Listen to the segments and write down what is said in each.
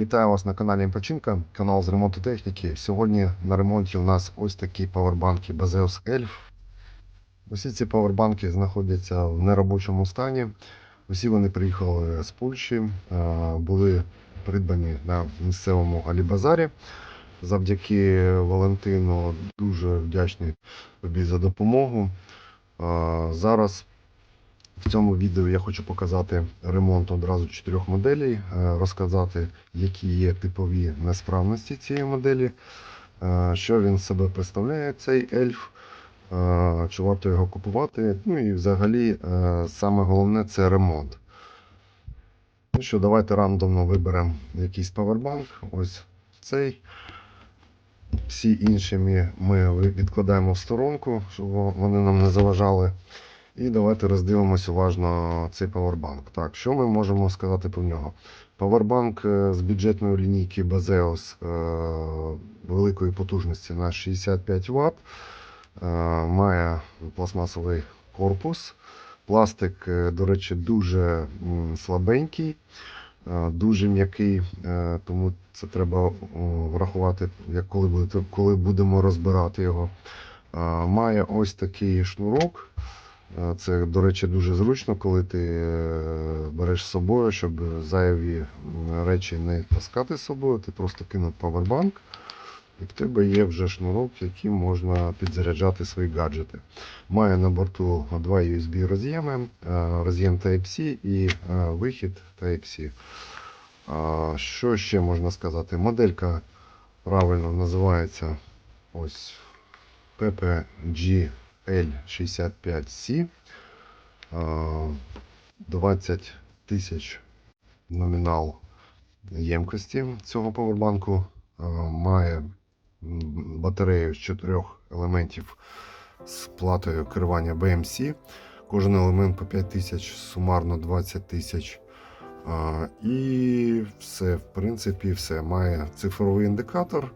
Вітаю вас на каналі Починка, канал з ремонту техніки. Сьогодні на ремонті у нас ось такі павербанки Baseus Elf. Усі ці павербанки знаходяться в неробочому стані. Усі вони приїхали з Польщі, були придбані на місцевому Алібазарі. Завдяки Валентину дуже вдячний тобі за допомогу. Зараз в цьому відео я хочу показати ремонт одразу чотирьох моделей, е, розказати, які є типові несправності цієї моделі, е, що він себе представляє, цей ельф, е, чи варто його купувати. Ну і взагалі саме головне це ремонт. Ну що, давайте рандомно виберемо якийсь павербанк. Ось цей. Всі інші ми відкладаємо в сторонку, щоб вони нам не заважали. І давайте роздивимось уважно цей павербанк. Так, що ми можемо сказати про нього? Павербанк е, з бюджетної лінійки Baseus е, великої потужності на 65 Вт. Е, має пластмасовий корпус. Пластик, до речі, дуже слабенький, дуже м'який, тому це треба врахувати, як коли, будемо розбирати його. Має ось такий шнурок. Е, Це, до речі, дуже зручно, коли ти е, береш з собою, щоб зайві речі не таскати з собою. Ти просто кинув павербанк, і в тебе є вже шнурок, яким можна підзаряджати свої гаджети. Має на борту два USB роз'єми, е, роз'єм Type-C і е, вихід Type-C. Що ще можна сказати? Моделька правильно називається ось PPG L65C. 20 тисяч номінал ємкості цього повербанку. Має батарею з чотирьох елементів з платою керування BMC. Кожен елемент по 5 тисяч, сумарно 20 тисяч. І все, в принципі, все. Має цифровий індикатор.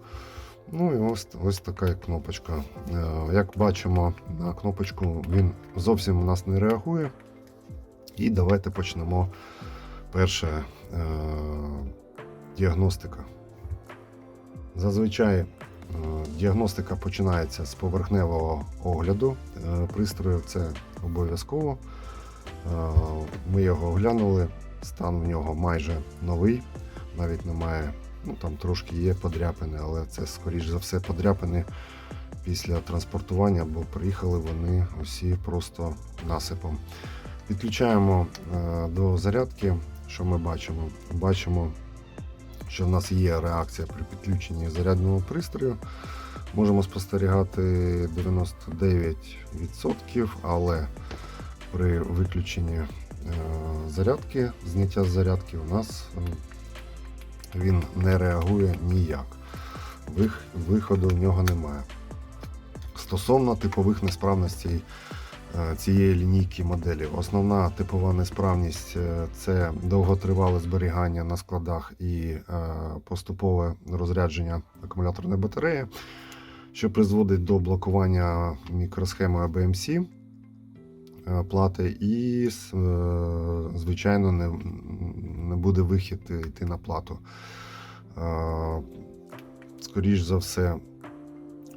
Ну і ось, ось така кнопочка. Е, Як бачимо, на кнопочку він зовсім у нас не реагує. І давайте почнемо. Перше е, діагностика. Зазвичай е, діагностика починається з поверхневого огляду пристрою, це обов'язково. Ми його оглянули, стан в нього майже новий, навіть немає Ну, там трошки є подряпини, але це, скоріш за все, подряпини після транспортування, бо приїхали вони усі просто насипом. Підключаємо е, до зарядки. Що ми бачимо? Бачимо, що в нас є реакція при підключенні зарядного пристрою. Можемо спостерігати 99%, але при виключенні е, зарядки, зняття з зарядки, у нас він не реагує ніяк. Вих- Виходу в нього немає. Стосовно типових несправностей е, цієї лінійки моделі, основна типова несправність е, це довготривале зберігання на складах і е, поступове розрядження акумуляторної батареї, що призводить до блокування мікросхеми е, плати, і е, звичайно не, не буде вихід йти на плату. Е, Скоріш за все,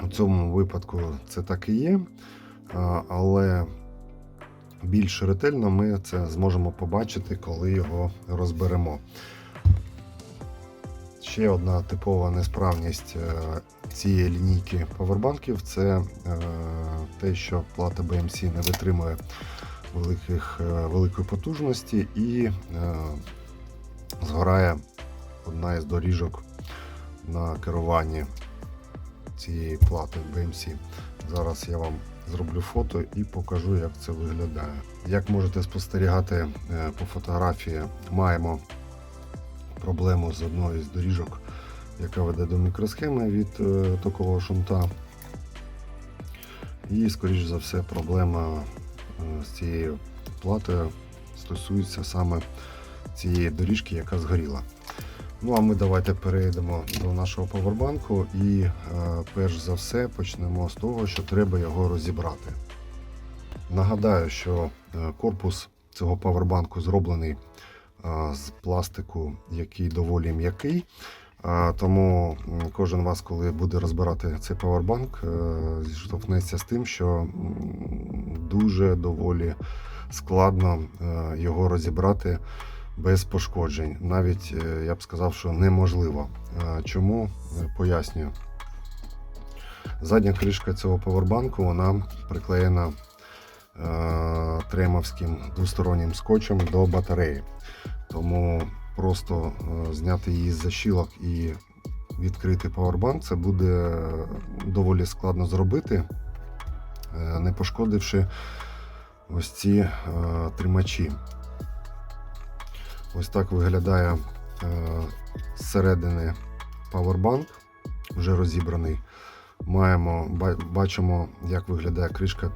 у цьому випадку це так і є, е, але більш ретельно ми це зможемо побачити, коли його розберемо. Ще одна типова несправність е, цієї лінійки павербанків це е, те, що плата BMC не витримує великих, е, великої потужності і згорає одна із доріжок на керуванні цієї плати BMC. Зараз я вам зроблю фото і покажу, як це виглядає. Як можете спостерігати по фотографії, маємо проблему з одною з доріжок, яка веде до мікросхеми від е, такого шунта. І, скоріш за все, проблема е, з цією платою стосується саме цієї доріжки, яка згоріла. Ну а ми давайте перейдемо до нашого павербанку і е, перш за все почнемо з того, що треба його розібрати. Нагадаю, що корпус цього павербанку зроблений з пластику, який доволі м'який. Тому кожен вас, коли буде розбирати цей павербанк, е, зіштовхнеться з тим, що дуже доволі складно е, його розібрати без пошкоджень. Навіть е, я б сказав, що неможливо. Чому пояснюю. Задня кришка цього павербанку вона приклеєна тремовським двостороннім скотчем до батареї. Тому просто е, зняти її з защілок і відкрити павербанк це буде доволі складно зробити, е, не пошкодивши ось ці е, тримачі. Ось так виглядає зсередини павербанк, вже розібраний. Маємо, бачимо, як виглядає кришка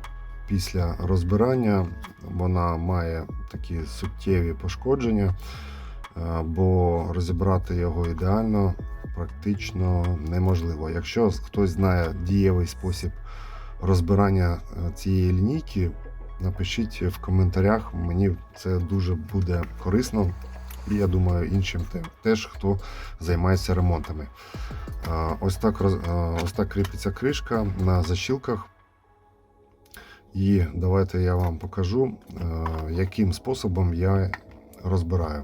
після розбирання. Вона має такі суттєві пошкодження, е, бо розібрати його ідеально практично неможливо. Якщо хтось знає дієвий спосіб розбирання е, цієї лінійки, напишіть в коментарях. Мені це дуже буде корисно. І я думаю, іншим те- теж, хто займається ремонтами. Ось так, ось так кріпиться кришка на защілках. І давайте я вам покажу, яким способом я розбираю.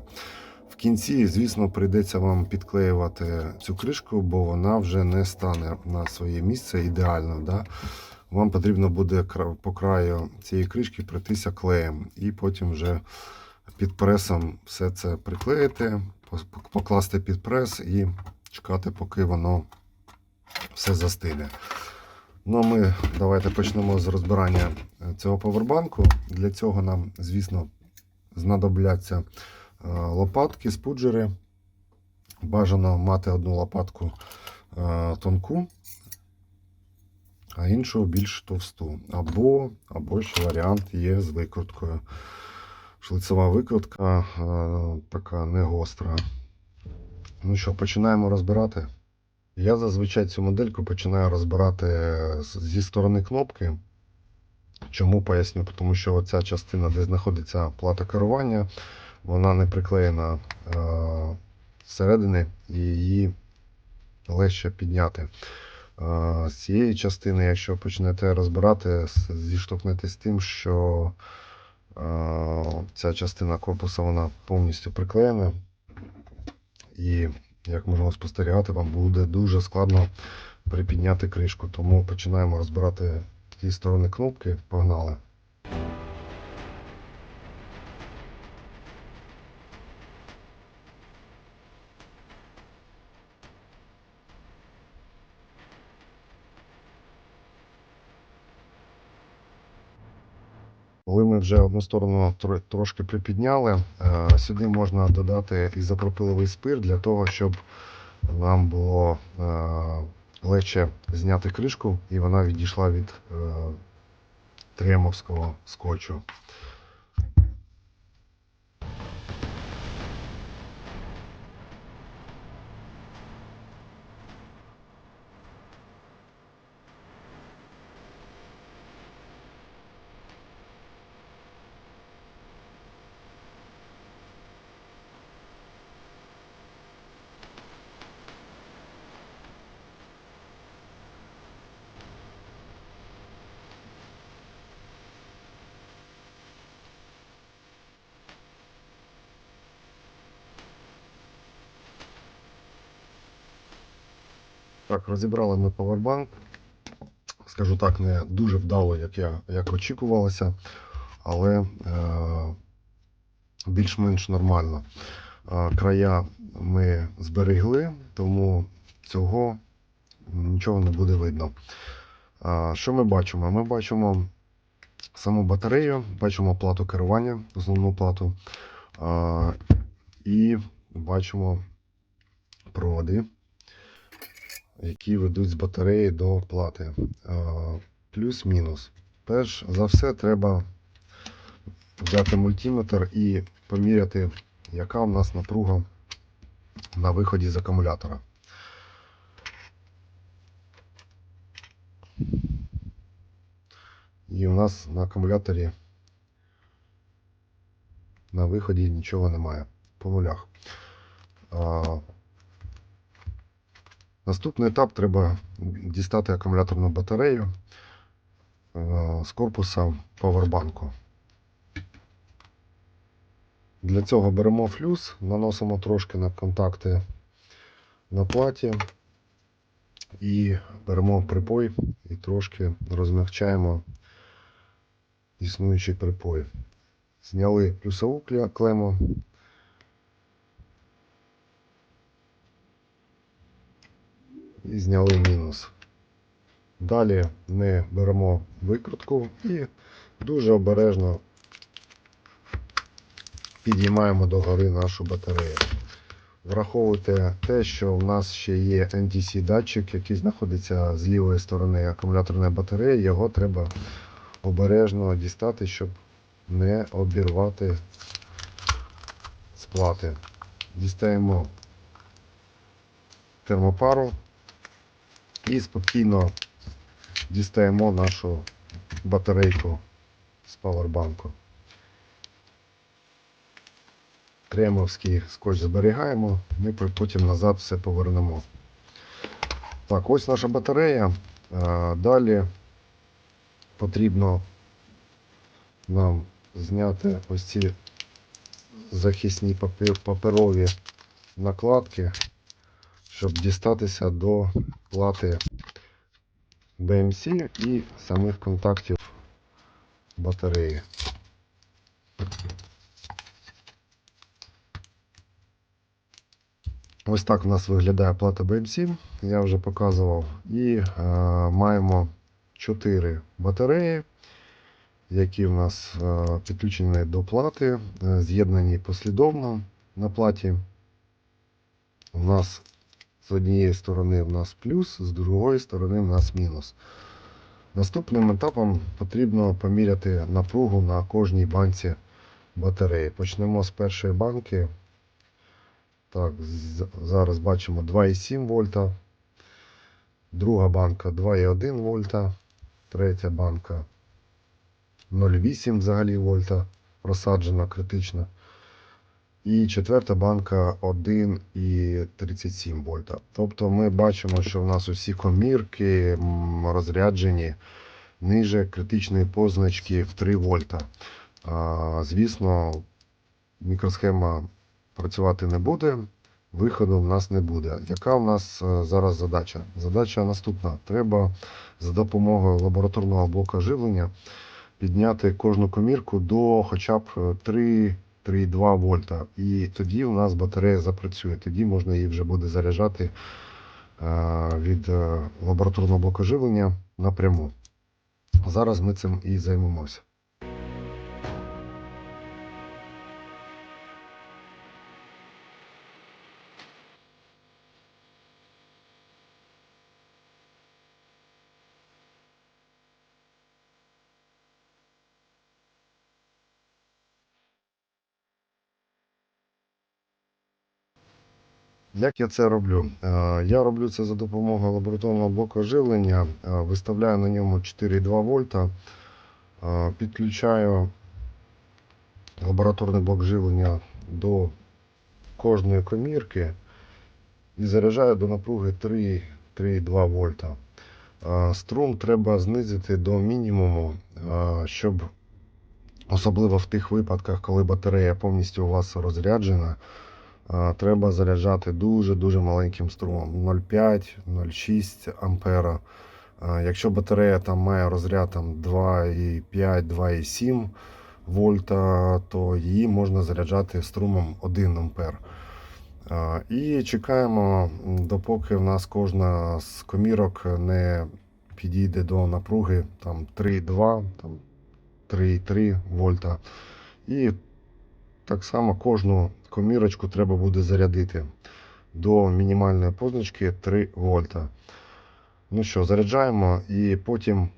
В кінці, звісно, прийдеться вам підклеювати цю кришку, бо вона вже не стане на своє місце ідеально. Да? Вам потрібно буде по краю цієї кришки пройтися клеєм і потім вже під пресом все це приклеїти, покласти під прес і чекати, поки воно все застине. Ну, ми давайте почнемо з розбирання е, цього повербанку. Для цього нам, звісно, знадобляться е, лопатки, спуджери. Бажано мати одну лопатку е, тонку, а іншу більш товсту. Або, або ще варіант є з викруткою. Шлицева викрутка така не гостра. Ну що, починаємо розбирати. Я зазвичай цю модельку починаю розбирати зі сторони кнопки. Чому поясню? Тому що оця частина, де знаходиться плата керування, вона не приклеєна е, зсередини і її легше підняти. Е, з цієї частини, якщо почнете розбирати, зіштовхнетесь з тим, що е, ця частина корпуса вона повністю приклеєна. І як можемо спостерігати, вам буде дуже складно припідняти кришку. Тому починаємо розбирати ті сторони кнопки. Погнали. Ми вже одну сторону трошки припідняли, е, сюди можна додати ізопропиловий спирт для того, щоб нам було е, легше зняти кришку і вона відійшла від е, тремовського скотчу. Так, розібрали ми повербанк. Скажу так, не дуже вдало, як я як очікувалося, але е, більш-менш нормально. Е, края ми зберегли, тому цього нічого не буде видно. А, Що ми бачимо? Ми бачимо саму батарею, бачимо плату керування, основну плату, а, і бачимо проводи, які ведуть з батареї до плати. Плюс-мінус. Перш за все, треба взяти мультиметр і поміряти, яка у нас напруга на виході з акумулятора. І у нас на акумуляторі на виході нічого немає. по нулях. Наступний етап треба дістати акумуляторну батарею е, з корпуса павербанку. Для цього беремо флюс, наносимо трошки на контакти на платі і беремо припой і трошки розмягчаємо існуючий припой. Зняли плюсову клему. І зняли мінус. Далі ми беремо викрутку і дуже обережно підіймаємо догори нашу батарею. Враховуйте те, що в нас ще є NTC датчик, який знаходиться з лівої сторони акумуляторної батареї. Його треба обережно дістати, щоб не обірвати з плати. Дістаємо термопару і спокійно дістаємо нашу батарейку з павербанку. Кремовський скотч зберігаємо, ми потім назад все повернемо. Так, ось наша батарея. Е, Далі потрібно нам зняти ось ці захисні паперові накладки, щоб дістатися до плати BMC і самих контактів батареї. Ось так у нас виглядає плата BMC, я вже показував. І е, маємо 4 батареї, які в нас е, підключені до плати, е, з'єднані послідовно на платі. У нас з однієї сторони в нас плюс, з другої сторони в нас мінус. Наступним етапом потрібно поміряти напругу на кожній банці батареї. Почнемо з першої банки. Так, зараз бачимо 2,7 вольта. Друга банка 2,1 вольта. Третя банка 0,8 взагалі вольта. Просаджена критично. І четверта банка 1,37 вольта. Тобто ми бачимо, що в нас усі комірки розряджені ниже критичної позначки в 3 вольта. Звісно, мікросхема працювати не буде, виходу в нас не буде. Яка в нас е, зараз задача? Задача наступна. Треба за допомогою лабораторного блока живлення підняти кожну комірку до хоча б е, 3 3,2 вольта. І тоді у нас батарея запрацює. Тоді можна її вже буде заряджати е, від е, лабораторного блоку живлення напряму. Зараз ми цим і займемося. Як я це роблю? Е, Я роблю це за допомогою лабораторного блоку живлення, е, виставляю на ньому 4,2 вольта, е, підключаю лабораторний блок живлення до кожної комірки і заряджаю до напруги 3,2 вольта. Струм треба знизити до мінімуму, щоб особливо в тих випадках, коли батарея повністю у вас розряджена. А, Треба заряджати дуже-дуже маленьким струмом 0,5-0,6 ампера. А, Якщо батарея там має розряд там 2,5-2,7 вольта, то її можна заряджати струмом 1 ампер. А, І чекаємо, допоки в нас кожна з комірок не підійде до напруги там 3,2, там 3,3 вольта. І так само кожну комірочку треба буде зарядити до мінімальної позначки 3 вольта. Ну що, заряджаємо і потім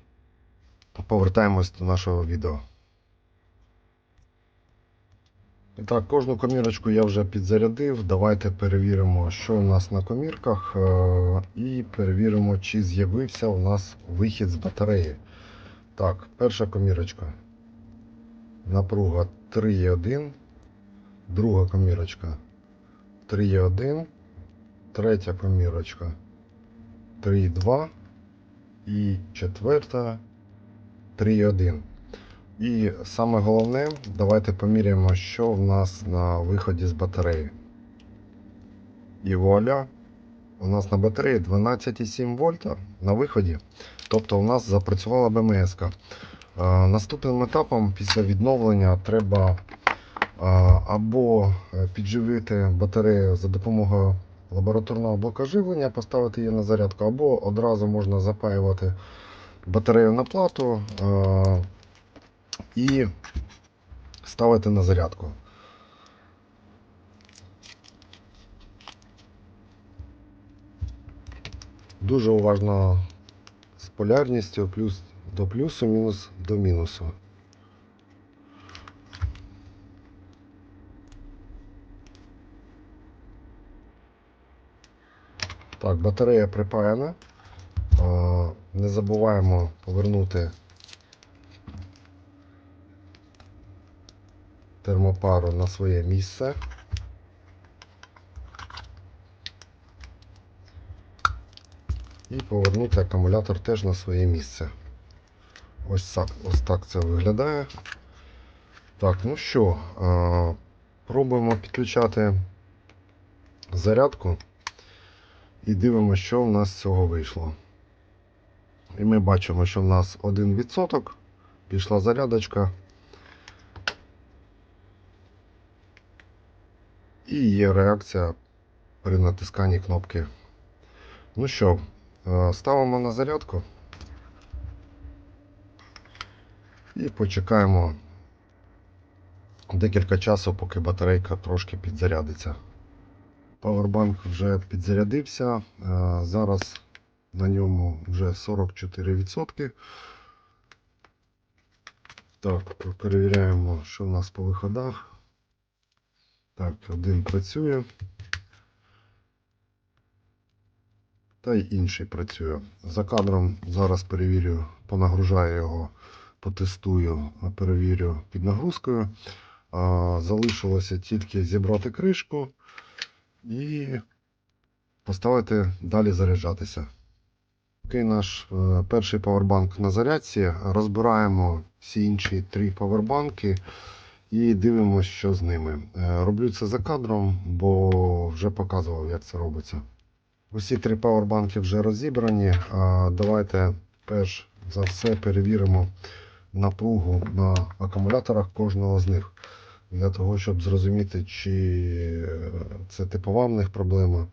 повертаємось до нашого відео. І так, кожну комірочку я вже підзарядив. Давайте перевіримо, що у нас на комірках, е, і перевіримо, чи з'явився у нас вихід з батареї. Так, перша комірочка. Напруга 3,1. Друга комірочка 3,1, третя комірочка 3,2 і четверта 3,1. І саме головне, давайте поміряємо, що в нас на виході з батареї. І вуаля, у нас на батареї 12,7 вольта на виході. Тобто у нас запрацювала БМС. -ка. Е, Наступним етапом після відновлення треба або е, підживити батарею за допомогою лабораторного блока живлення, поставити її на зарядку, або одразу можна запаювати батарею на плату е, і ставити на зарядку. Дуже уважно з полярністю плюс до плюсу, мінус до мінусу. Так, батарея припаяна. Не забуваємо повернути термопару на своє місце. І повернути акумулятор теж на своє місце. Ось так, ось так це виглядає. Так, ну що, пробуємо підключати зарядку і дивимося, що в нас з цього вийшло. І ми бачимо, що в нас 1% пішла зарядочка. І є реакція при натисканні кнопки. Ну що, е, ставимо на зарядку і почекаємо декілька часу, поки батарейка трошки підзарядиться. Павербанк вже підзарядився. е, Зараз на ньому вже 44%. Так, перевіряємо, що в нас по виходах. Так, один працює. Та й інший працює. За кадром зараз перевірю, понагружаю його, потестую, перевірю під нагрузкою. Залишилося тільки зібрати кришку і поставити далі заряджатися. Такий наш е, перший павербанк на зарядці. Розбираємо всі інші три павербанки і дивимося, що з ними. Е, Роблю це за кадром, бо вже показував, як це робиться. Усі три павербанки вже розібрані. Давайте перш за все перевіримо напругу на акумуляторах кожного з них. Для того, щоб зрозуміти, чи це типова в них проблема,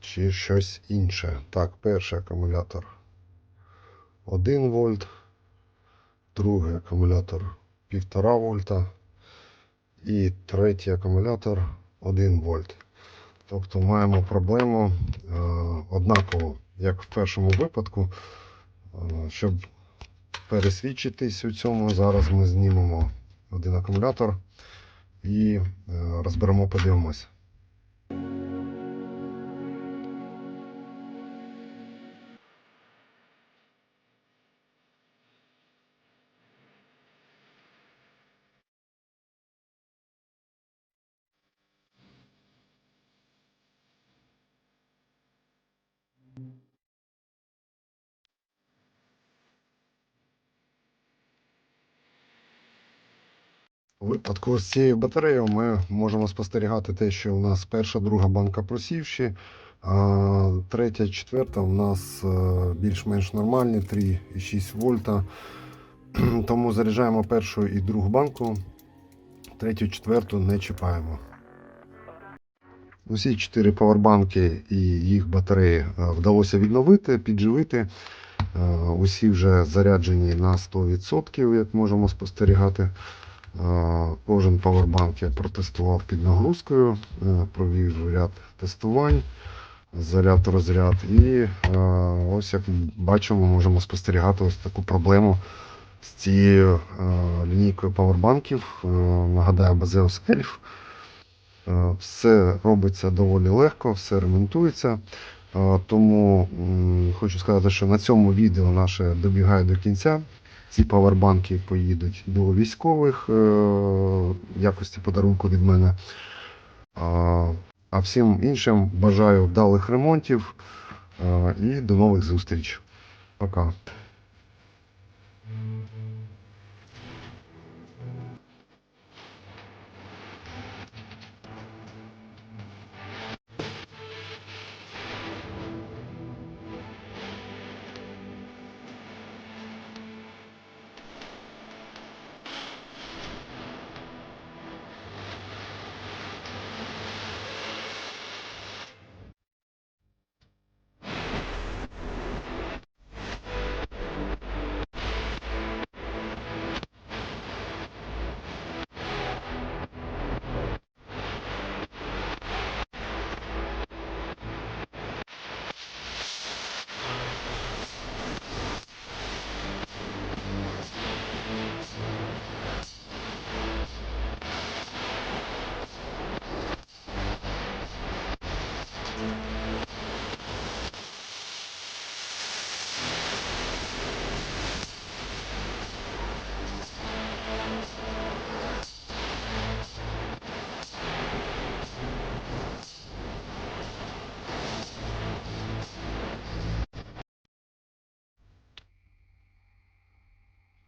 чи щось інше. Так, перший акумулятор 1 вольт, другий акумулятор 1,5 вольта і третій акумулятор 1 вольт. Тобто маємо проблему е, однаково, як в першому випадку. Е, щоб пересвідчитись у цьому, зараз ми знімемо один акумулятор і е, розберемо, подивимось. У випадку з цією батареєю ми можемо спостерігати те, що у нас перша, друга банка просівші, а третя, четверта у нас е, більш-менш нормальні, 3,6 вольта. Тому заряджаємо першу і другу банку, третю, четверту не чіпаємо. Усі чотири павербанки і їх батареї е, вдалося відновити, підживити. Е, Усі вже заряджені на 100%, як можемо спостерігати. Е, Кожен павербанк я протестував під нагрузкою, е, провів ряд тестувань, заряд розряд. І е, ось як бачимо, можемо спостерігати ось таку проблему з цією лінійкою павербанків. Нагадаю, Bazeus Elf. Все робиться доволі легко, все ремонтується. Тому хочу сказати, що на цьому відео наше добігає до кінця. Ці павербанки поїдуть до військових е, в якості подарунку від мене. А, всім іншим бажаю вдалих ремонтів е, і до нових зустріч. Пока.